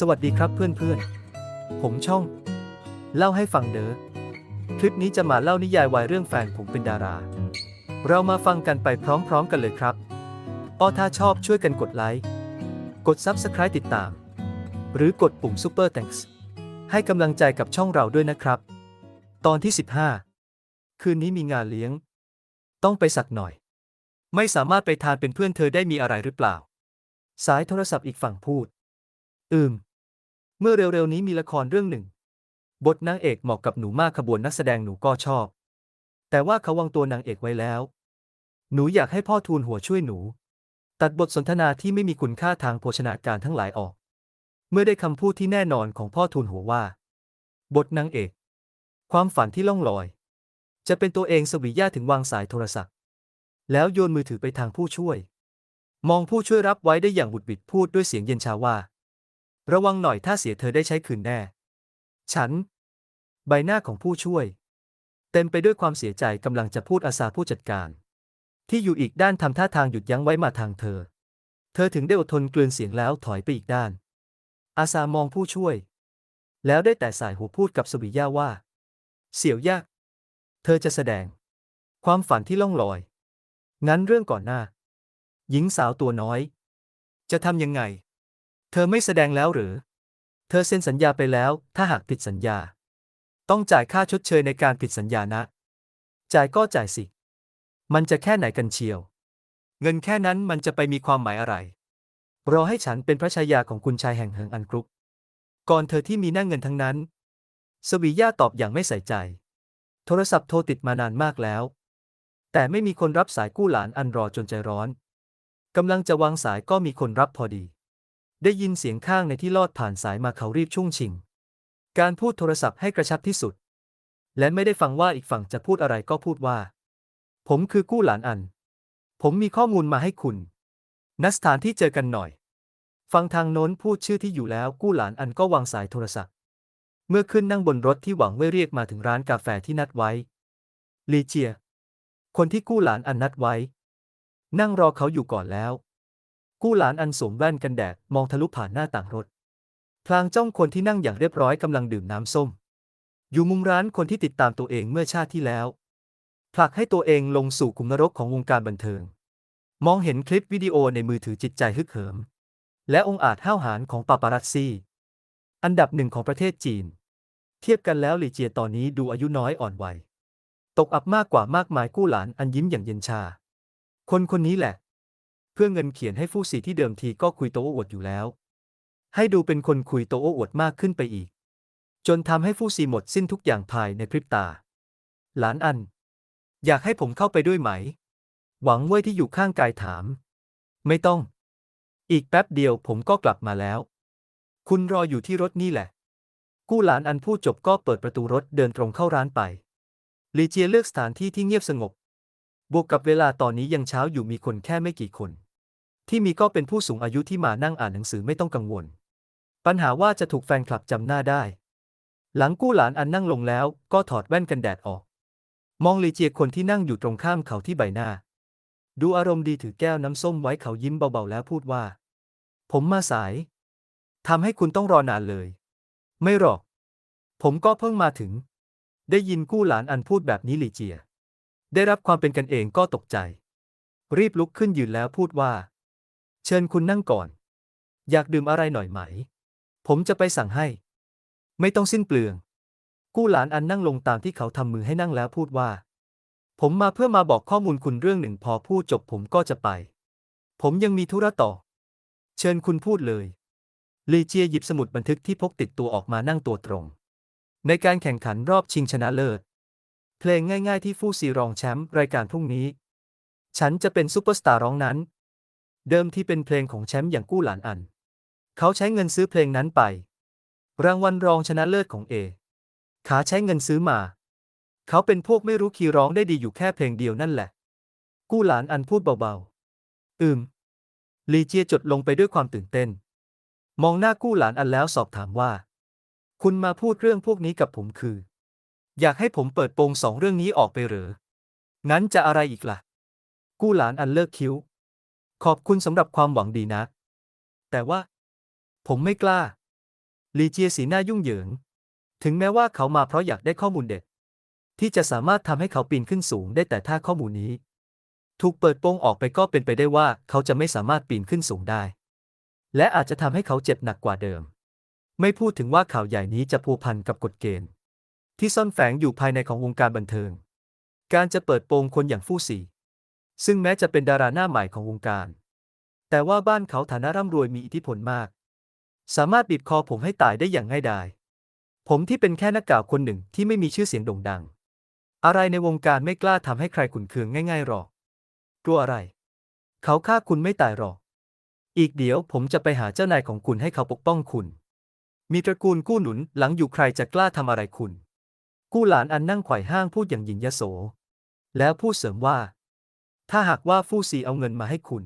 สวัสดีครับเพื่อนๆ ผมช่อง เล่าให้ฟังเด้อ คลิปนี้จะมาเล่านิยายวายเรื่องแฟนผมเป็นดารา เรามาฟังกันไปพร้อมๆกันเลยครับออถ้าชอบช่วยกันกดไลค์ กด Subscribe ติดตาม หรือกดปุ่ม Super Thanks ให้กำลังใจกับช่องเราด้วยนะครับ ตอนที่ 15 คืนนี้มีงานเลี้ยง ต้องไปสักหน่อย ไม่สามารถไปทานเป็นเพื่อนเธอได้มีอะไรหรือเปล่า สายโทรศัพท์อีกฝั่งพูด อืม เมื่อเร็วๆนี้มีละครเรื่องหนึ่ง บทนางเอกเหมาะกับหนูมากขบวนนักแสดงหนูก็ชอบ แต่ว่าเขาวางตัวนางเอกไว้แล้ว หนูอยากให้พ่อทูลหัวช่วยหนู ตัดบทสนทนาที่ไม่มีคุณค่าทางโภชนาการทั้งหลายออก เมื่อได้คำพูดที่แน่นอนของพ่อทูลหัวว่า บทนางเอก ความฝันที่ล่องลอย จะเป็นตัวเองสวิย่าถึงวางสายโทรศัพท์ แล้วโยนมือถือไปทางผู้ช่วย มองผู้ช่วยรับไว้ได้อย่างบุดบิดพูดด้วยเสียงเย็นชาว่า ระวังหน่อยถ้าเสียเธอได้ใช้คืนแน่ ฉัน ใบหน้าของผู้ช่วย เต็มไปด้วยความเสียใจกำลังจะพูดอาสาผู้จัดการ ที่อยู่อีกด้านทำท่าทางหยุดยั้งไว้มาทางเธอ เธอถึงได้อดทนกลืนเสียงแล้วถอยไปอีกด้าน อาสามองผู้ช่วย แล้วได้แต่สายหูพูดกับสวิย่าว่า เสี่ยวยาก เธอจะแสดง ความฝันที่ล่องลอย งั้นเรื่องก่อนหน้า หญิงสาวตัวน้อย จะทำยังไง ธอไม่แสดงแล้วหรือ เธอเซ็นสัญญาไปแล้ว ถ้าหากผิดสัญญา ต้องจ่ายค่าชดเชยในการผิดสัญญานะ จ่ายก็จ่ายสิ มันจะแค่ไหนกันเชียว เงินแค่นั้นมันจะไปมีความหมายอะไร รอให้ฉันเป็นพระชายาของคุณชายแห่งเหิงอันกรุ๊ป ก่อนเธอที่มีหน้าเงินทั้งนั้น สวีย่าตอบอย่างไม่ใส่ใจ โทรศัพท์โทรติดมานานมากแล้ว แต่ไม่มีคนรับสายกู้หลานอันรอจนใจร้อน กำลังจะวางสายก็มีคนรับพอดี ได้ยินเสียงข้างในที่ลอดผ่านสายมาเขารีบชุ่งชิง การพูดโทรศัพท์ให้กระชับที่สุด และไม่ได้ฟังว่าอีกฝั่งจะพูดอะไรก็พูดว่า ผมคือกู้หลานอัน ผมมีข้อมูลมาให้คุณ นัดสถานที่เจอกันหน่อย ฟังทางโน้นพูดชื่อที่อยู่แล้วกู้หลานอันก็วางสายโทรศัพท์ เมื่อขึ้นนั่งบนรถที่หวังไว้เรียกมาถึงร้านกาแฟที่นัดไว้ ลีเจีย คนที่กู้หลานอันนัดไว้ นั่งรอเขาอยู่ก่อนแล้ว กู้หลานอันสวมแว่นกันแดดมองทะลุผ่านหน้าต่างรถ พลางจ้องคนที่นั่งอย่างเรียบร้อยกำลังดื่มน้ำส้ม อยู่มุมร้านคนที่ติดตามตัวเองเมื่อชาติที่แล้ว ผลักให้ตัวเองลงสู่ขุมนรกของวงการบันเทิง มองเห็นคลิปวิดีโอในมือถือจิตใจฮึกเหิม และองอาจห้าวหาญของปาปารัสซี่ อันดับหนึ่งของประเทศจีน เทียบกันแล้วหลี่เจียตอนนี้ดูอายุน้อยอ่อนวัยตกอับมากกว่ามากมายกู้หลานอันยิ้มอย่างเย็นชา คนคนนี้แหละ เพื่อเงินเขียนให้ฟู่ซีที่เดิมทีก็คุยโตโอ้อวดอยู่แล้ว ให้ดูเป็นคนคุยโตโอ้อวดมากขึ้นไปอีก จนทำให้ฟู่ซีหมดสิ้นทุกอย่างภายในพริบตา หลานอัน อยากให้ผมเข้าไปด้วยไหม หวังเว่ยที่อยู่ข้างกายถาม ไม่ต้อง อีกแป๊บเดียวผมก็กลับมาแล้ว คุณรออยู่ที่รถนี่แหละ กู้หลานอันพูดจบก็เปิดประตูรถเดินตรงเข้าร้านไปลีเจียเลือกสถานที่ที่เงียบสงบ บวกกับเวลาตอนนี้ยังเช้าอยู่มีคนแค่ไม่กี่คน ที่มีก็เป็นผู้สูงอายุที่มานั่งอ่านหนังสือไม่ต้องกังวล ปัญหาว่าจะถูกแฟนคลับจำหน้าได้ หลังกู้หลานอันนั่งลงแล้วก็ถอดแว่นกันแดดออก มองลีเจียคนที่นั่งอยู่ตรงข้ามเขาที่ใบหน้า ดูอารมณ์ดีถือแก้วน้ำส้มไว้เขายิ้มเบาๆแล้วพูดว่า ผมมาสายทำให้คุณต้องรอนานเลย ไม่หรอก ผมก็เพิ่งมาถึง ได้ยินกู้หลานอันพูดแบบนี้ลีเจีย ได้รับความเป็นกันเองก็ตกใจ รีบลุกขึ้นยืนแล้วพูดว่า เชิญคุณนั่งก่อน อยากดื่มอะไรหน่อยไหม ผมจะไปสั่งให้ ไม่ต้องสิ้นเปลือง กู้หลานอันนั่งลงตามที่เขาทำมือให้นั่งแล้วพูดว่า ผมมาเพื่อมาบอกข้อมูลคุณเรื่องหนึ่งพอพูดจบผมก็จะไป ผมยังมีธุระต่อ เชิญคุณพูดเลยลีเจียหยิบสมุดบันทึกที่พกติดตัวออกมานั่งตัวตรง ในการแข่งขันรอบชิงชนะเลิศ เพลงง่ายๆที่ฟู่ซีรองแชมป์รายการพรุ่งนี้ ฉันจะเป็นซูเปอร์สตาร์ร้องนั้น เดิมที่เป็นเพลงของแชมป์อย่างกู้หลานอัน เขาใช้เงินซื้อเพลงนั้นไป รางวัลรองชนะเลิศของเอ ขาใช้เงินซื้อมา เขาเป็นพวกไม่รู้คีย์ร้องได้ดีอยู่แค่เพลงเดียวนั่นแหละ กู้หลานอันพูดเบาๆ อืม ลีเจียจดลงไปด้วยความตื่นเต้น มองหน้ากู้หลานอันแล้วสอบถามว่า คุณมาพูดเรื่องพวกนี้กับผมคือ อยากให้ผมเปิดโปงสองเรื่องนี้ออกไปหรืองั้นจะอะไรอีกล่ะ กู้หลานอันเลิกคิ้ว ขอบคุณสำหรับความหวังดีนะ แต่ว่า ผมไม่กล้า ลีเจียสีหน้ายุ่งเหยิง ถึงแม้ว่าเขามาเพราะอยากได้ข้อมูลเด็ด ที่จะสามารถทำให้เขาปีนขึ้นสูงได้แต่ถ้าข้อมูลนี้ ถูกเปิดโปงออกไปก็เป็นไปได้ว่าเขาจะไม่สามารถปีนขึ้นสูงได้ และอาจจะทำให้เขาเจ็บหนักกว่าเดิม ไม่พูดถึงว่าข่าวใหญ่นี้จะพัวพันกับกฎเกณฑ์ ที่ซ่อนแฝงอยู่ภายในของวงการบันเทิง การจะเปิดโปงคนอย่างฟู่ซี ซึ่งแม้จะเป็นดาราหน้าใหม่ของวงการ แต่ว่าบ้านเขาฐานะร่ำรวยมีอิทธิพลมาก สามารถบีบคอผมให้ตายได้อย่างง่ายดาย ผมที่เป็นแค่นักกล่าวคนหนึ่งที่ไม่มีชื่อเสียงโด่งดัง อะไรในวงการไม่กล้าทำให้ใครขุนเคืองง่ายๆหรอก กลัวอะไร เขาฆ่าคุณไม่ตายหรอก อีกเดี๋ยวผมจะไปหาเจ้านายของคุณให้เขาปกป้องคุณ มีตระกูลกู้หนุนหลังอยู่ใครจะกล้าทำอะไรคุณ กู้หลานอันนั่งไขว่ห้างพูดอย่างหญิงยโส แล้วพูดเสริมว่า ถ้าหากว่าฟู่ซีเอาเงินมาให้คุณ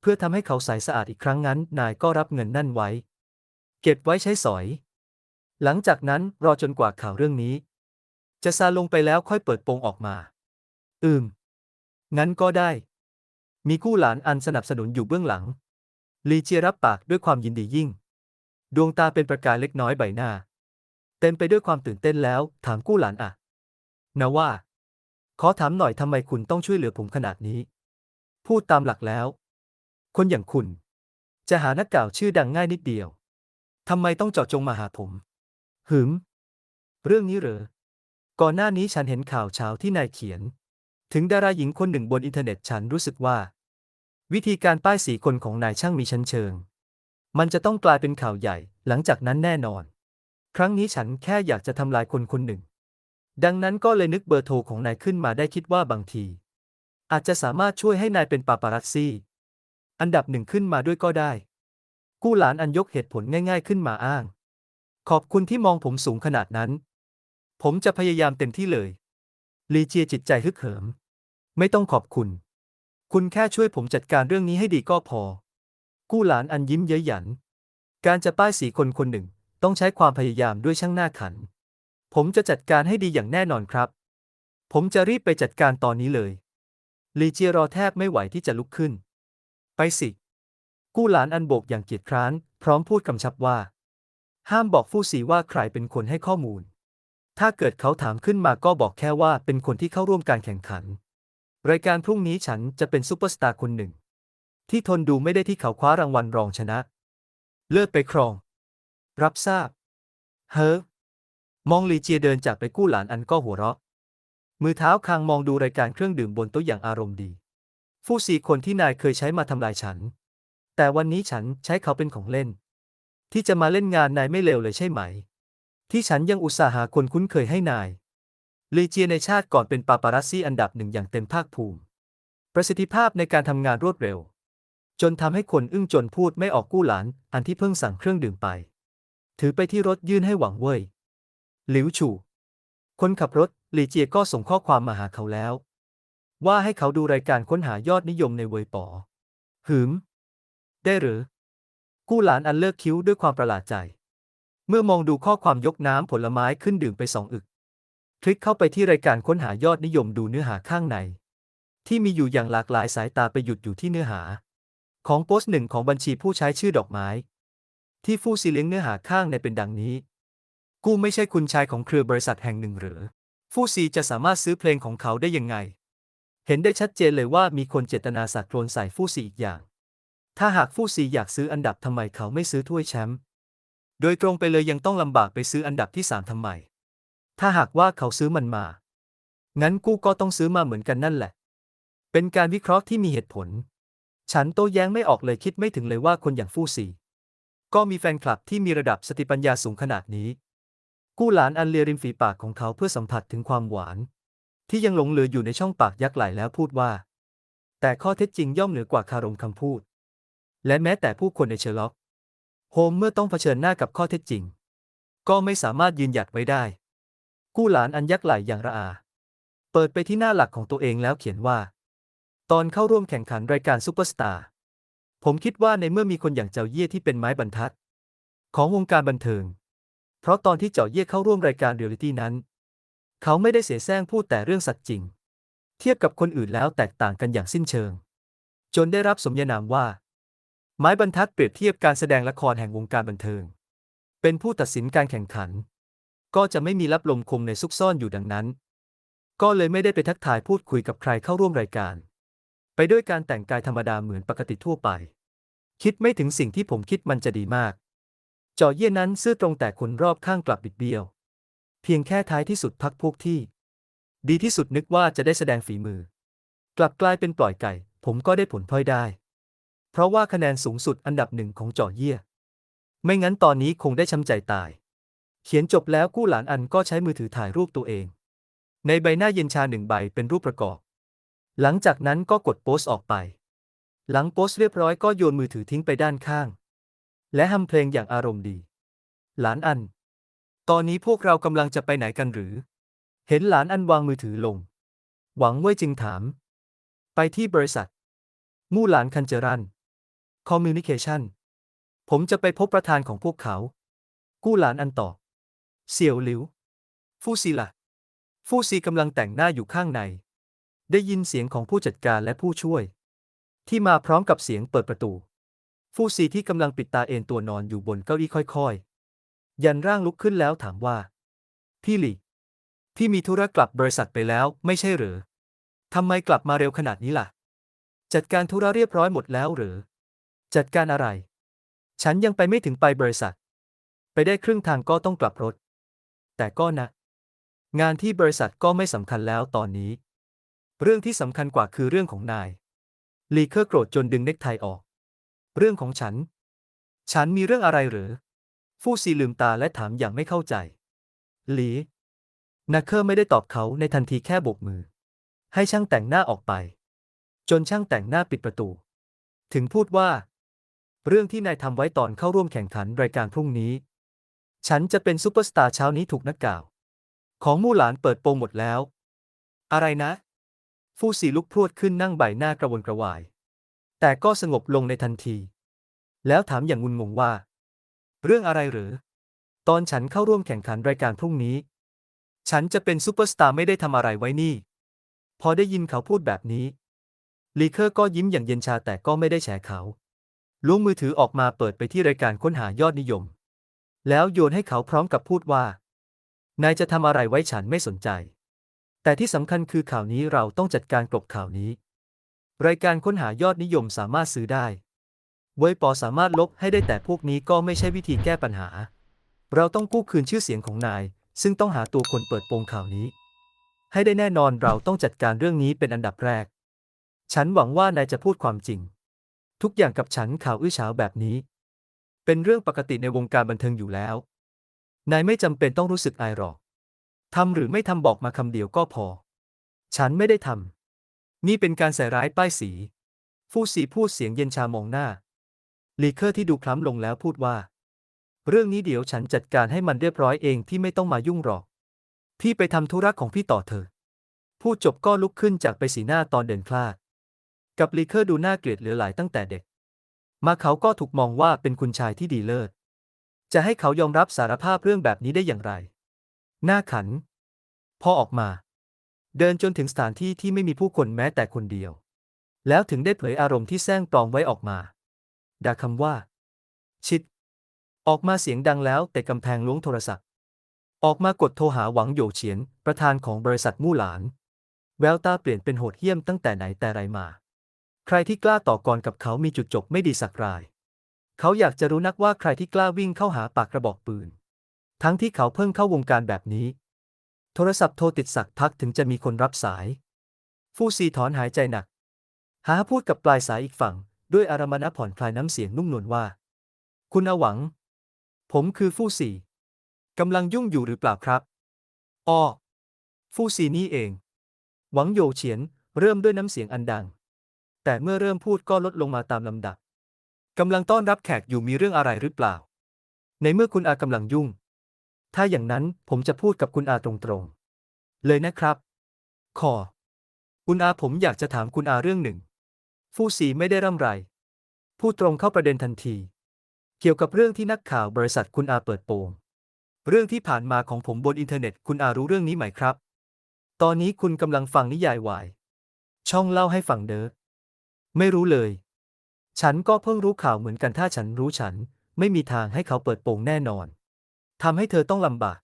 เพื่อทำให้เขาใสสะอาดอีกครั้งนั้น นายก็รับเงินนั่นไว้ เก็บไว้ใช้สอย หลังจากนั้นรอจนกว่าข่าวเรื่องนี้ จะซาลงไปแล้วค่อยเปิดโปงออกมา อืม งั้นก็ได้ มีกู้หลานอันสนับสนุนอยู่เบื้องหลัง ลีเจียรับปากด้วยความยินดียิ่ง ดวงตาเป็นประกายเล็กน้อยใบหน้า เต็มไปด้วยความตื่นเต้นแล้ว ถามกู้หลานอะนะว่า ขอถามหน่อยทำไมคุณต้องช่วยเหลือผมขนาดนี้ พูดตามหลักแล้ว คนอย่างคุณ จะหานักกล่าวชื่อดังง่ายนิดเดียวทำไมต้องเจาะจงมาหาผม หืม เรื่องนี้เหรอ ก่อนหน้านี้ฉันเห็นข่าวเช้าที่นายเขียน ถึงดาราหญิงคนหนึ่งบนอินเทอร์เน็ตฉันรู้สึกว่า วิธีการป้ายสีคนของนายช่างมีชั้นเชิง มันจะต้องกลายเป็นข่าวใหญ่ หลังจากนั้นแน่นอน ครั้งนี้ฉันแค่อยากจะทำลายคนคนหนึ่ง ดังนั้นก็เลยนึกเบอร์โทรของนายขึ้นมาได้คิดว่าบางที อาจจะสามารถช่วยให้นายเป็นปาปารัสซี่ อันดับหนึ่งขึ้นมาด้วยก็ได้ กู้หลานอันยกเหตุผลง่าย ๆ ขึ้นมาอ้าง ขอบคุณที่มองผมสูงขนาดนั้น ผมจะพยายามเต็มที่เลย ลีเจียจิตใจฮึกเหิม ไม่ต้องขอบคุณ คุณแค่ช่วยผมจัดการเรื่องนี้ให้ดีก็พอ กู้หลานอันยิ้มเย้ยหยัน การจะป้ายสีคนคนหนึ่งต้องใช้ความพยายามด้วยช่างหน้าขัน ผมจะจัดการให้ดีอย่างแน่นอนครับ ผมจะรีบไปจัดการตอนนี้เลย ลีเจียรอแทบไม่ไหวที่จะลุกขึ้น ไปสิ กู้หลานอันโบกอย่างเกียจคร้าน พร้อมพูดกำชับว่า ห้ามบอกฟู่ซีว่าใครเป็นคนให้ข้อมูล ถ้าเกิดเขาถามขึ้นมาก็บอกแค่ว่าเป็นคนที่เข้าร่วมการแข่งขัน รายการพรุ่งนี้ฉันจะเป็นซูเปอร์สตาร์คนหนึ่ง ที่ทนดูไม่ได้ที่เขาคว้ารางวัลรองชนะ เลิศไปครอง รับทราบ เฮ้อ มองลีเจียเดินจากไปกู้หลานอันก็หัวเราะ มือเท้าคางมองดูรายการเครื่องดื่มบนโต๊ะอย่างอารมณ์ดี ฟู่ซีคนที่นายเคยใช้มาทำลายฉัน แต่วันนี้ฉันใช้เขาเป็นของเล่น ที่จะมาเล่นงานนายไม่เลวเลยใช่ไหม ที่ฉันยังอุตส่าห์หาคนคุ้นเคยให้นายลีเจียในชาติก่อนเป็นปาปารัสซี่อันดับหนึ่งอย่างเต็มภาคภูมิ ประสิทธิภาพในการทำงานรวดเร็ว จนทำให้คนอึ้งจนพูดไม่ออกกู้หลาน อันที่เพิ่งสั่งเครื่องดื่มไป ถือไปที่รถยื่นให้หวังเว่ย หลิวฉูคนขับรถหลีเจียก็ส่งข้อความมาหาเขาแล้ว ว่าให้เขาดูรายการค้นหายอดนิยมในเวยป๋อหืม ได้หรือ กู้หลานอันเลิกคิ้วด้วยความประหลาดใจ เมื่อมองดูข้อความยกน้ำผลไม้ขึ้นดื่มไปสองอึก คลิกเข้าไปที่รายการค้นหายอดนิยมดูเนื้อหาข้างใน ที่มีอยู่อย่างหลากหลายสายตาไปหยุดอยู่ที่เนื้อหา ของโพสต์หนึ่งของบัญชีผู้ใช้ชื่อดอกไม้ ที่ฟู่ซีเลี้ยงเนื้อหาข้างในเป็นดังนี้ กูไม่ใช่คุณชายของเครือบริษัทแห่งหนึ่งหรือ ฟู่ซีจะสามารถซื้อเพลงของเขาได้ยังไง เห็นได้ชัดเจนเลยว่ามีคนเจตนาสักโครนใส่ฟู่ซีอีกอย่าง ถ้าหากฟู่ซีอยากซื้ออันดับทำไมเขาไม่ซื้อถ้วยแชมป์โดยตรงไปเลยยังต้องลำบากไปซื้ออันดับที่สามทำไม ถ้าหากว่าเขาซื้อมันมา งั้นกูก็ต้องซื้อมาเหมือนกันนั่นแหละ เป็นการวิเคราะห์ที่มีเหตุผล ฉันโต้แย้งไม่ออกเลยคิดไม่ถึงเลยว่าคนอย่างฟู่ซีก็มีแฟนคลับที่มีระดับสติปัญญาสูงขนาดนี้ กู้หลานอันเลียริมฝีปากของเขาเพื่อสัมผัสถึงความหวาน ที่ยังหลงเหลืออยู่ในช่องปากยักษ์ไหลแล้วพูดว่า แต่ข้อเท็จจริงย่อมเหนือกว่าคารมคำพูด และแม้แต่ผู้คนในเชอร์ล็อก โฮมเมื่อต้องเผชิญหน้ากับข้อเท็จจริง ก็ไม่สามารถยืนหยัดไว้ได้ กู้หลานอันยักษ์ไหลอย่างระอา เปิดไปที่หน้าหลักของตัวเองแล้วเขียนว่า ตอนเข้าร่วมแข่งขันรายการซูเปอร์สตาร์ผมคิดว่าในเมื่อมีคนอย่างเจ้าเย่ที่เป็นไม้บรรทัด ของวงการบันเทิง เพราะตอนที่เจ้าเย่เข้าร่วมรายการเรียลิตี้นั้น เขาไม่ได้เสแสร้งพูดแต่เรื่องสัตว์จริง เทียบกับคนอื่นแล้วแตกต่างกันอย่างสิ้นเชิง จนได้รับสมญานามว่า ไม้บรรทัดเปรียบเทียบการแสดงละครแห่งวงการบันเทิง เป็นผู้ตัดสินการแข่งขัน ก็จะไม่มีรับลมคมในซุกซ่อนอยู่ดังนั้น ก็เลยไม่ได้ไปทักทายพูดคุยกับใครเข้าร่วมรายการ ไปด้วยการแต่งกายธรรมดาเหมือนปกติทั่วไป คิดไม่ถึงสิ่งที่ผมคิดมันจะดีมาก จอเย่นั้นซื่อตรงแต่คนรอบข้างกลับบิดเบี้ยว เพียงแค่ท้ายที่สุดพักพวกที่ ดีที่สุดนึกว่าจะได้แสดงฝีมือ กลับกลายเป็นปล่อยไก่ ผมก็ได้ผลพลอยได้ เพราะว่าคะแนนสูงสุดอันดับหนึ่งของจอเย่ไม่งั้นตอนนี้คงได้ช้ำใจตาย เขียนจบแล้วกู้หลานอันก็ใช้มือถือถ่ายรูปตัวเอง ในใบหน้าเย็นชาหนึ่งใบเป็นรูปประกอบ หลังจากนั้นก็กดโพสต์ออกไป หลังโพสต์เรียบร้อยก็โยนมือถือทิ้งไปด้านข้าง และฮัมเพลงอย่างอารมณ์ดี หลานอัน ตอนนี้พวกเรากำลังจะไปไหนกันหรือ เห็นหลานอันวางมือถือลง หวังเว่ยจึงถาม ไปที่บริษัท มู่หลานคันเจรันคอมมิวนิเคชันผมจะไปพบประธานของพวกเขา กู้หลานอันตอบเสี่ยวหลิว ฟู่ซีล่ะ ฟู่ซีกำลังแต่งหน้าอยู่ข้างใน ได้ยินเสียงของผู้จัดการและผู้ช่วย ที่มาพร้อมกับเสียงเปิดประตู ฟูซีที่กำลังปิดตาเอนตัวนอนอยู่บนเก้าอี้ค่อยๆ ยันร่างลุกขึ้นแล้วถามว่า พี่หลี่พี่มีธุระกลับบริษัทไปแล้ว ไม่ใช่หรือทำไมกลับมาเร็วขนาดนี้ล่ะ จัดการธุระเรียบร้อยหมดแล้วหรือ จัดการอะไร ฉันยังไปไม่ถึงไปบริษัท ไปได้ครึ่งทางก็ต้องกลับรถ แต่ก็นะ งานที่บริษัทก็ไม่สำคัญแล้วตอนนี้ เรื่องที่สำคัญกว่าคือเรื่องของนาย ลีเคอร์โกรธจนดึงเน็กไทออก เรื่องของฉัน ฉันมีเรื่องอะไรหรือ ฟู่ซีลืมตาและถามอย่างไม่เข้าใจ หลีนาเคอร์ไม่ได้ตอบเขาในทันทีแค่โบกมือ ให้ช่างแต่งหน้าออกไป จนช่างแต่งหน้าปิดประตู ถึงพูดว่า เรื่องที่นายทำไว้ตอนเข้าร่วมแข่งขันรายการพรุ่งนี้ ฉันจะเป็นซูเปอร์สตาร์เช้านี้ถูกนักกล่าว ของมู่หลานเปิดโปงหมดแล้ว อะไรนะ ฟู่ซีลุกพรวดขึ้นนั่งใบหน้ากระวนกระวาย แต่ก็สงบลงในทันที แล้วถามอย่างงุนงงว่า เรื่องอะไรหรือ ตอนฉันเข้าร่วมแข่งขันรายการพรุ่งนี้ ฉันจะเป็นซูเปอร์สตาร์ไม่ได้ทำอะไรไว้นี่ พอได้ยินเขาพูดแบบนี้ ลีเคอร์ก็ยิ้มอย่างเย็นชาแต่ก็ไม่ได้แฉเขาล้วงมือถือออกมาเปิดไปที่รายการค้นหายอดนิยม แล้วโยนให้เขาพร้อมกับพูดว่า นายจะทำอะไรไว้ฉันไม่สนใจ แต่ที่สำคัญคือข่าวนี้เราต้องจัดการกลบข่าวนี้ รายการค้นหายอดนิยมสามารถซื้อได้ เวยปอสามารถลบให้ได้แต่พวกนี้ก็ไม่ใช่วิธีแก้ปัญหา เราต้องกู้คืนชื่อเสียงของนาย ซึ่งต้องหาตัวคนเปิดโปงข่าวนี้ ให้ได้แน่นอนเราต้องจัดการเรื่องนี้เป็นอันดับแรก ฉันหวังว่านายจะพูดความจริง ทุกอย่างกับฉันข่าวอื้อฉาวแบบนี้ เป็นเรื่องปกติในวงการบันเทิงอยู่แล้ว นายไม่จำเป็นต้องรู้สึกอายหรอกทำหรือไม่ทำบอกมาคำเดียวก็พอ ฉันไม่ได้ทำ นี่เป็นการใส่ร้ายป้ายสี ฟูสีพูดเสียงเย็นชามองหน้า ลีเคอร์ที่ดูคล้ำลงแล้วพูดว่า เรื่องนี้เดี๋ยวฉันจัดการให้มันเรียบร้อยเองที่ไม่ต้องมายุ่งหรอก พี่ไปทำธุระของพี่ต่อเถอะพูดจบก็ลุกขึ้นจากไปสีหน้าตอนเดินพลาด กับลีเคอร์ดูน่าเกลียดเหลือหลายตั้งแต่เด็ก มาเขาก็ถูกมองว่าเป็นคุณชายที่ดีเลิศ จะให้เขายอมรับสารภาพเรื่องแบบนี้ได้อย่างไร หน้าขัน พอออกมา เดินจนถึงสถานที่ที่ไม่มีผู้คนแม้แต่คนเดียว แล้วถึงได้เผยอารมณ์ที่แซงปลอมไว้ออกมาด่าคำว่า ชิด ออกมาเสียงดังแล้วแต่กำแพงล้วงโทรศัพท์ ออกมากดโทรหาหวังโหยเฉียน ประธานของบริษัทมู่หลาน แววตาเปลี่ยนเป็นโหดเหี้ยมตั้งแต่ไหนแต่ไรมา ใครที่กล้าต่อกรกับเขามีจุดจบไม่ดีสักราย เขาอยากจะรู้นักว่าใครที่กล้าวิ่งเข้าหาปากกระบอกปืน ทั้งที่เขาเพิ่งเข้าวงการแบบนี้ โทรศัพท์โทรติดสักพักถึงจะมีคนรับสาย ฟู่ซีถอนหายใจหนัก หาพูดกับปลายสายอีกฝั่ง ด้วยอารมณะผ่อนคลายน้ำเสียงนุ่มนวลว่า คุณอาหวัง ผมคือฟู่ซีกำลังยุ่งอยู่หรือเปล่าครับอ้อฟู่ซีนี่เอง หวังโยเฉียน เริ่มด้วยน้ำเสียงอันดัง แต่เมื่อเริ่มพูดก็ลดลงมาตามลำดับกำลังต้อนรับแขกอยู่มีเรื่องอะไรหรือเปล่า ในเมื่อคุณอากำลังยุ่ง ถ้าอย่างนั้นผมจะพูดกับคุณอาตรงๆ เลยนะครับ ขอ คุณอาผมอยากจะถามคุณอาเรื่องหนึ่ง ฟู่ซีไม่ได้ร่ำไร พูดตรงเข้าประเด็นทันที เกี่ยวกับเรื่องที่นักข่าวบริษัทคุณอาเปิดโปง เรื่องที่ผ่านมาของผมบนอินเทอร์เน็ตคุณอารู้เรื่องนี้ไหมครับ ตอนนี้คุณกำลังฟังนิยายวาย ช่องเล่าให้ฟังเด้อ ไม่รู้เลย ฉันก็เพิ่งรู้ข่าวเหมือนกันถ้าฉันรู้ฉัน ไม่มีทางให้เขาเปิดโปงแน่นอน ทำให้เธอต้องลำบาก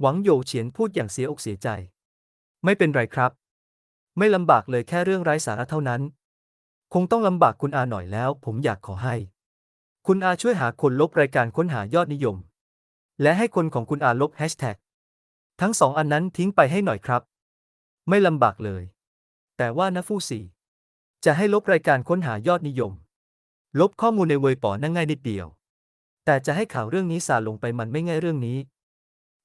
หวังโยเฉียนพูดอย่างเสียอกเสียใจ ไม่เป็นไรครับ ไม่ลำบากเลยแค่เรื่องไร้สาระเท่านั้น คงต้องลำบากคุณอาหน่อยแล้ว ผมอยากขอให้ คุณอาช่วยหาคนลบรายการค้นหายอดนิยม และให้คนของคุณอาลบแฮชแท็กทั้งสองอันนั้นทิ้งไปให้หน่อยครับ ไม่ลำบากเลย แต่ว่านะฟู่สี่จะให้ลบรายการค้นหายอดนิยม ลบข้อมูลในเวยป๋อนั่งง่ายนิดเดียว แต่จะให้ข่าวเรื่องนี้ซาลงไปมันไม่ง่ายเรื่องนี้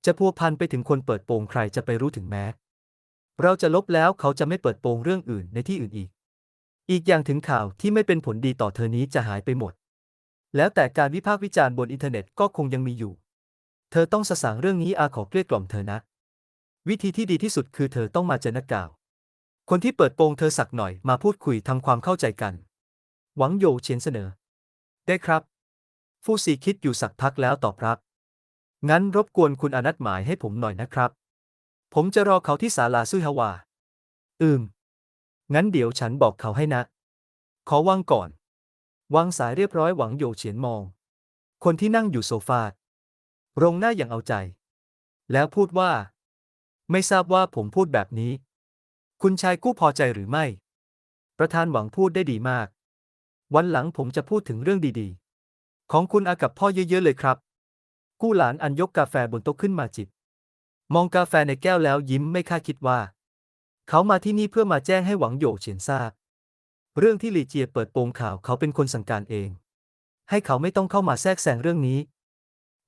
จะพัวพันไปถึงคนเปิดโปงใครจะไปรู้ถึงแม้ เราจะลบแล้วเขาจะไม่เปิดโปงเรื่องอื่นในที่อื่นอีก อีกอย่างถึงข่าวที่ไม่เป็นผลดีต่อเธอนี้จะหายไปหมด แล้วแต่การวิพากษ์วิจารณ์บนอินเทอร์เน็ตก็คงยังมีอยู่ เธอต้องสสางเรื่องนี้อาขอเกลี้ยกล่อมเธอนะ วิธีที่ดีที่สุดคือเธอต้องมาเจอนักกล่าว คนที่เปิดโปงเธอสักหน่อยมาพูดคุยทำความเข้าใจกัน หวังโยเฉียนเสนอ ได้ครับ ฟูซีคิดอยู่สักพักแล้วตอบรับ งั้นรบกวนคุณอนัดหมายให้ผมหน่อยนะครับ ผมจะรอเขาที่ศาลาซุยฮาวา อืม งั้นเดี๋ยวฉันบอกเขาให้นะ ขอวางก่อน วางสายเรียบร้อยหวังโยเฉียนมอง คนที่นั่งอยู่โซฟารงหน้าอย่างเอาใจ แล้วพูดว่า ไม่ทราบว่าผมพูดแบบนี้ คุณชายกู้พอใจหรือไม่ ประธานหวังพูดได้ดีมาก วันหลังผมจะพูดถึงเรื่องดีๆ ของคุณอากับพ่อเยอะๆเลยครับ กู้หลานอันยกกาแฟบนโต๊ะขึ้นมาจิบ มองกาแฟในแก้วแล้วยิ้มไม่คาดคิดว่า เขามาที่นี่เพื่อมาแจ้งให้หวังโยเฉียนทราบ เรื่องที่หลีเจียเปิดโปงข่าวเขาเป็นคนสั่งการเอง ให้เขาไม่ต้องเข้ามาแทรกแซงเรื่องนี้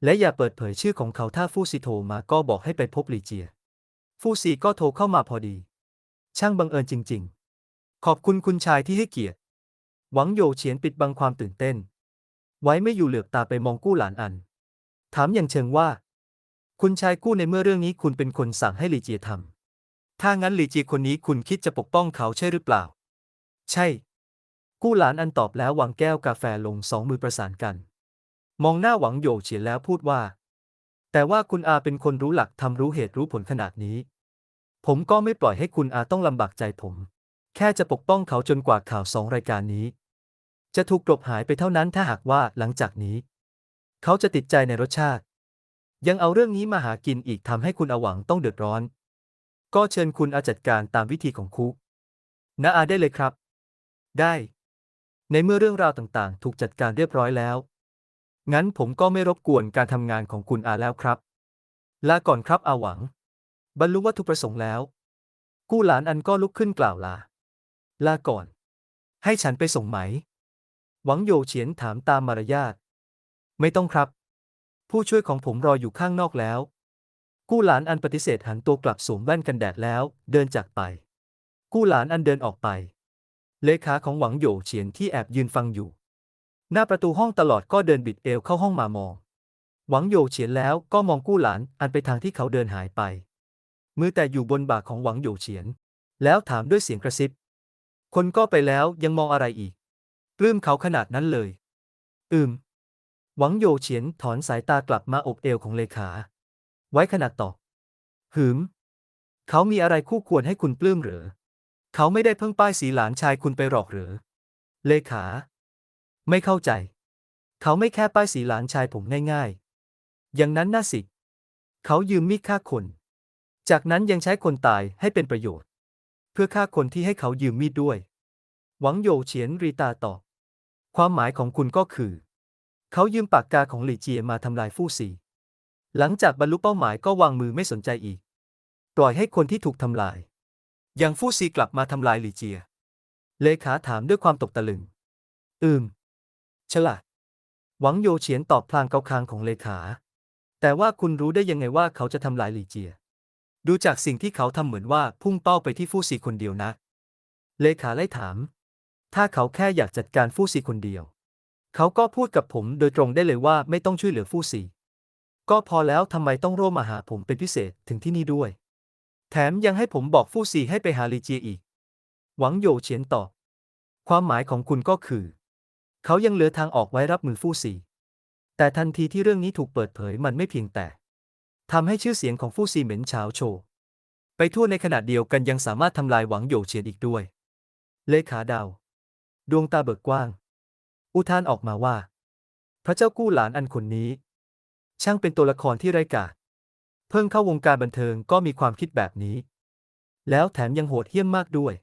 และอย่าเปิดเผยชื่อของเขาถ้าฟู่ซีโทรมาก็บอกให้ไปพบหลีเจีย ฟู่ซีก็โทรเข้ามาพอดี ช่างบังเอิญจริง ๆ ขอบคุณคุณชายที่ให้เกียรติ หวังโยเฉียนปิดบังความตื่นเต้น ไว้ไม่อยู่เหลือบตาไปมองกู้หลานอัน ถามอย่างเชิงว่า คุณชายกู้ในเมื่อเรื่องนี้คุณเป็นคนสั่งให้หลีเจียทำถ้างั้นหลีเจียคนนี้คุณคิดจะปกป้องเขาใช่หรือเปล่า ใช่ กู้หลานอันตอบแล้ววางแก้วกาแฟลงสองมือประสานกัน มองหน้าหวังโยเฉียแล้วพูดว่า แต่ว่าคุณอาเป็นคนรู้หลักทำรู้เหตุรู้ผลขนาดนี้ ผมก็ไม่ปล่อยให้คุณอาต้องลำบากใจผม แค่จะปกป้องเขาจนกว่าข่าวสองรายการนี้ จะถูกกลบหายไปเท่านั้นถ้าหากว่าหลังจากนี้ เขาจะติดใจในรสชาติ ยังเอาเรื่องนี้มาหากินอีกทำให้คุณอาหวังต้องเดือดร้อน ก็เชิญคุณอาจัดการตามวิธีของคุนะอาได้เลยครับ ได้ ในเมื่อเรื่องราวต่างๆ ถูกจัดการเรียบร้อยแล้ว งั้นผมก็ไม่รบกวนการทำงานของคุณอาแล้วครับลาก่อนครับอาหวัง บรรลุวัตถุประสงค์แล้ว กู้หลานอันก็ลุกขึ้นกล่าวลา ลาก่อน ให้ฉันไปส่งไหม หวังโยเฉียนถามตามมารยาท ไม่ต้องครับ ผู้ช่วยของผมรออยู่ข้างนอกแล้ว กู้หลานอันปฏิเสธหันตัวกลับสวมแว่นกันแดดแล้ว เดินจากไป กู้หลานอันเดินออกไป เลขาของหวังโยเฉียนที่แอบยืนฟังอยู่ หน้าประตูห้องตลอดก็เดินบิดเอวเข้าห้องมามอง หวังโยเฉียนแล้วก็มองกู้หลานอันไปทางที่เขาเดินหายไป มือแต่อยู่บนบ่าของหวังโยเฉียน แล้วถามด้วยเสียงกระซิบ คนก็ไปแล้วยังมองอะไรอีก ปลื้มเขาขนาดนั้นเลย อืม หวังโยเฉียนถอนสายตากลับมาอบเอวของเลขา ไว้ขนาดต่อ หืม เขามีอะไรคู่ควรให้คุณปลื้มเหรอเขาไม่ได้เพิ่งป้ายสีหลานชายคุณไปหรอกเหรอเลขา ไม่เข้าใจ เขาไม่แค่ป้ายสีหลานชายผมง่ายๆ อย่างนั้นน่าสิ เขายืมมีดฆ่าคน จากนั้นยังใช้คนตายให้เป็นประโยชน์ เพื่อฆ่าคนที่ให้เขายืมมีดด้วย หวังโยเฉียนรีตาตอบ ความหมายของคุณก็คือ เขายืมปากกาของหลี่เจียมาทำลายฟู่ซีหลังจากบรรลุเป้าหมายก็วางมือไม่สนใจอีก ปล่อยให้คนที่ถูกทำลาย อย่างฟู่ซีกลับมาทำลายหลี่เจีย เลขาถามด้วยความตกตะลึง อืม ฉลาด หวังโยเฉียนตอบพลางเกาคางของเลขา แต่ว่าคุณรู้ได้ยังไงว่าเขาจะทำลายหลี่เจีย ดูจากสิ่งที่เขาทำเหมือนว่าพุ่งเป้าไปที่ฟู่ซีคนเดียวนะ เลขาไล่ถาม ถ้าเขาแค่อยากจัดการฟู่ซีคนเดียว เขาก็พูดกับผมโดยตรงได้เลยว่าไม่ต้องช่วยเหลือฟู่ซีก็พอแล้วทำไมต้องร่วมมาหาผมเป็นพิเศษถึงที่นี่ด้วย แถมยังให้ผมบอกฟู่ซีให้ไปหาลีเจียอีก หวังโยเฉียนตอบ ความหมายของคุณก็คือ เขายังเหลือทางออกไว้รับมือฟู่ซีแต่ทันทีที่เรื่องนี้ถูกเปิดเผยมันไม่เพียงแต่ทำให้ชื่อเสียงของฟู่ซีเหม็นเฉาโชว์ไปทั่วในขณะเดียวกันยังสามารถทำลายหวังโยเฉียนอีกด้วย เลขาดาว ดวงตาเบิกกว้าง อุทานออกมาว่า พระเจ้ากู้หลานอันคนนี้ ช่างเป็นตัวละครที่ไร้กาเพิ่งเข้าวงการบันเทิงก็มีความคิดแบบนี้ แล้วแถมยังโหดเหี้ยมมากด้วย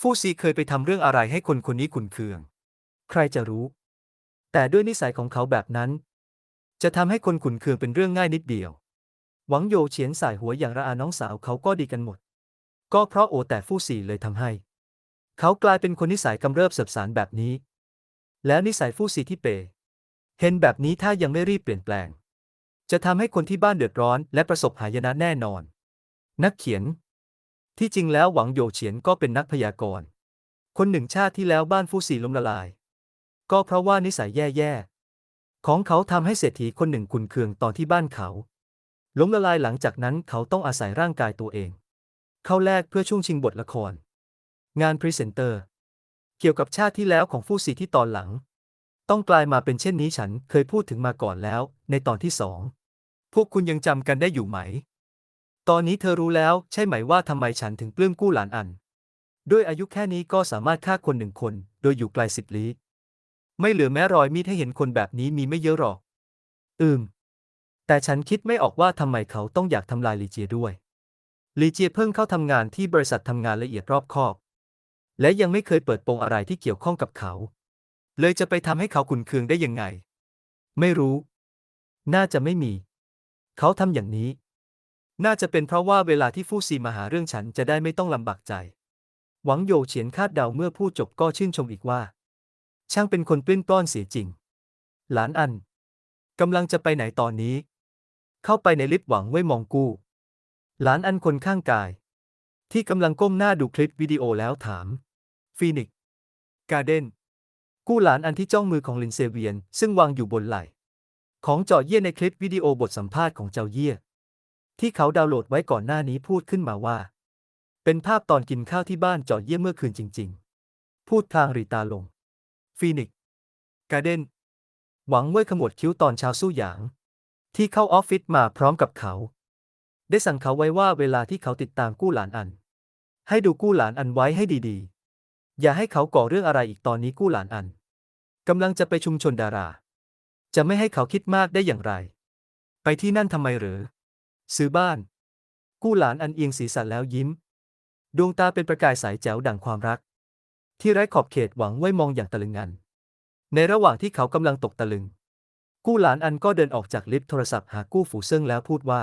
ฟู่ซีเคยไปทำเรื่องอะไรให้คนคนนี้ขุนเคือง ใครจะรู้ แต่ด้วยนิสัยของเขาแบบนั้น จะทำให้คนขุนเคืองเป็นเรื่องง่ายนิดเดียว หวังโยเฉียนสายหัวอย่างระอาน้องสาวเขาก็ดีกันหมด ก็เพราะโอแต่ฟู่ซีเลยทำให้ เขากลายเป็นคนนิสัยกำเริบเสบสารแบบนี้ แล้วนิสัยฟู่ซีที่เปย์เห็นแบบนี้ถ้ายังไม่รีบเปลี่ยนแปลง จะทำให้คนที่บ้านเดือดร้อน และประสบหายนะแน่นอน นักเขียน ที่จริงแล้วหวังโยเฉียนก็เป็นนักพยากรณ์ คนหนึ่งชาติที่แล้วบ้านฟู่ซีล้มละลาย ก็เพราะว่านิสัยแย่ๆของเขาทำให้เศรษฐีคนหนึ่งขุนเคืองตอนที่บ้านเขาล้มละลายหลังจากนั้นเขาต้องอาศัยร่างกายตัวเอง เข้าแลกเพื่อช่วงชิงบทละคร งานพรีเซนเตอร์ เกี่ยวกับชาติที่แล้วของฟู่ซีที่ตอนหลัง ต้องกลายมาเป็นเช่นนี้ฉันเคยพูดถึงมาก่อนแล้ว ในตอนที่สองพวกคุณยังจำกันได้อยู่ไหม ตอนนี้เธอรู้แล้วใช่ไหมว่าทำไมฉันถึงปลื้มกู้หลานอัน ด้วยอายุแค่นี้ก็สามารถฆ่าคนหนึ่งคน โดยอยู่ไกลสิบลี้ ไม่เหลือแม้รอยมีดให้เห็นคนแบบนี้มีไม่เยอะหรอก อืม แต่ฉันคิดไม่ออกว่าทำไมเขาต้องอยากทำลายลีเจียด้วยลีเจียเพิ่งเข้าทำงานที่บริษัททำงานละเอียดรอบคอบ และยังไม่เคยเปิดโปงอะไรที่เกี่ยวข้องกับเขา เลยจะไปทำให้เขาขุนเคืองได้ยังไง ไม่รู้ น่าจะไม่มี เขาทำอย่างนี้ น่าจะเป็นเพราะว่าเวลาที่ฟู่ซีมาหาเรื่องฉันจะได้ไม่ต้องลำบากใจ หวังโยเฉียนคาดเดาเมื่อพูดจบก็ชื่นชมอีกว่า ช่างเป็นคนปลิ้นปล้อนเสียจริง หลานอันกำลังจะไปไหนตอนนี้ เข้าไปในลิฟต์หวังไว้มองกู้ หลานอันคนข้างกาย ที่กำลังก้มหน้าดูคลิปวิดีโอแล้วถาม ฟีนิกซ์การ์เดนกู้หลานอันที่จ้องมือของลินเซเวียน ซึ่งวางอยู่บนไหล่ ของเจาะเยี่ยในคลิปวิดีโอบทสัมภาษณ์ของเจ้าเยี่ย ที่เขาดาวน์โหลดไว้ก่อนหน้านี้พูดขึ้นมาว่า เป็นภาพตอนกินข้าวที่บ้านเจาะเยี่ยเมื่อคืนจริง ๆ พูดพลางรีตาลงฟีนิกซ์การ์เดนหวังเว่ยขมวดคิ้วตอนเช้าสู้หยาง ที่เข้าออฟฟิศมาพร้อมกับเขา ได้สั่งเขาไว้ว่าเวลาที่เขาติดตามกู้หลานอัน ให้ดูกู้หลานอันไว้ให้ดีๆ อย่าให้เขาก่อเรื่องอะไรอีกตอนนี้กู้หลานอันกำลังจะไปชุมชนดารา จะไม่ให้เขาคิดมากได้อย่างไร ไปที่นั่นทำไมหรือ ซื้อบ้าน กู้หลานอันเอียงศีรษะแล้วยิ้ม ดวงตาเป็นประกายใสแจ๋วดั่งความรัก ที่ไร้ขอบเขตหวังไว้มองอย่างตะลึงงัน ในระหว่างที่เขากำลังตกตะลึง กู้หลานอันก็เดินออกจากลิฟต์โทรศัพท์หากู้ฝูเซิงแล้วพูดว่า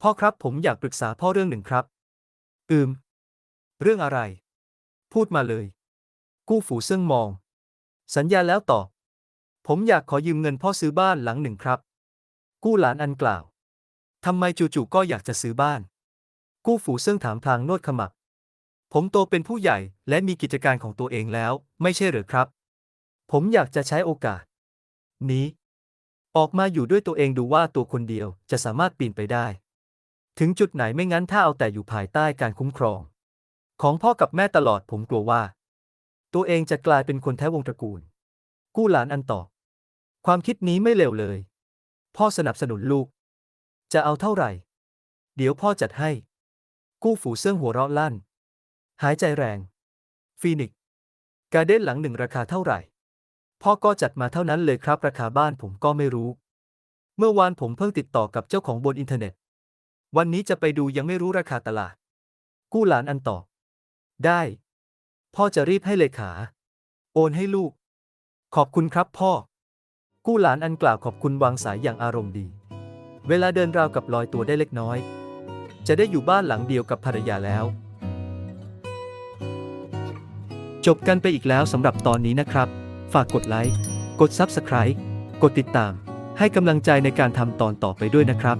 พ่อครับผมอยากปรึกษาพ่อเรื่องหนึ่งครับ อืม เรื่องอะไร พูดมาเลย กู้ฝูเซิ่งมอง สัญญาแล้วต่อ ผมอยากขอยืมเงินพ่อซื้อบ้านหลังหนึ่งครับ กู้หลานอันกล่าวทำไมจู่ๆก็อยากจะซื้อบ้าน กู้ฝูเซิ่งถามพลางโนดขมับ ผมโตเป็นผู้ใหญ่และมีกิจการของตัวเองแล้ว ไม่ใช่หรือครับ ผมอยากจะใช้โอกาส นี้ ออกมาอยู่ด้วยตัวเองดูว่าตัวคนเดียวจะสามารถปีนไปได้ ถึงจุดไหนไม่งั้นถ้าเอาแต่อยู่ภายใต้การคุ้มครอง ของพ่อกับแม่ตลอดผมกลัวว่า ตัวเองจะกลายเป็นคนแท้วงตระกูล กู้หลานอันต่อ ความคิดนี้ไม่เลวเลย พ่อสนับสนุนลูก จะเอาเท่าไหร่ เดี๋ยวพ่อจัดให้ กู้ฝูเซิ่งหัวเราะลั่น หายใจแรง ฟีนิกซ์การเด้นหลังหนึ่งราคาเท่าไหร่ พ่อก็จัดมาเท่านั้นเลยครับ ราคาบ้านผมก็ไม่รู้ เมื่อวานผมเพิ่งติดต่อกับเจ้าของบนอินเทอร์เน็ต วันนี้จะไปดูยังไม่รู้ราคาตลาด กู้หลานอันต่อ ได้ พ่อจะรีบให้เลขา โอนให้ลูก ขอบคุณครับพ่อ กู้หลานอันกล่าวขอบคุณวางสายอย่างอารมณ์ดี เวลาเดินราวกับลอยตัวได้เล็กน้อย จะได้อยู่บ้านหลังเดียวกับภรรยาแล้ว จบกันไปอีกแล้วสำหรับตอนนี้นะครับ ฝากกดไลค์ กด Subscribe กดติดตาม ให้กำลังใจในการทำตอนต่อไปด้วยนะครับ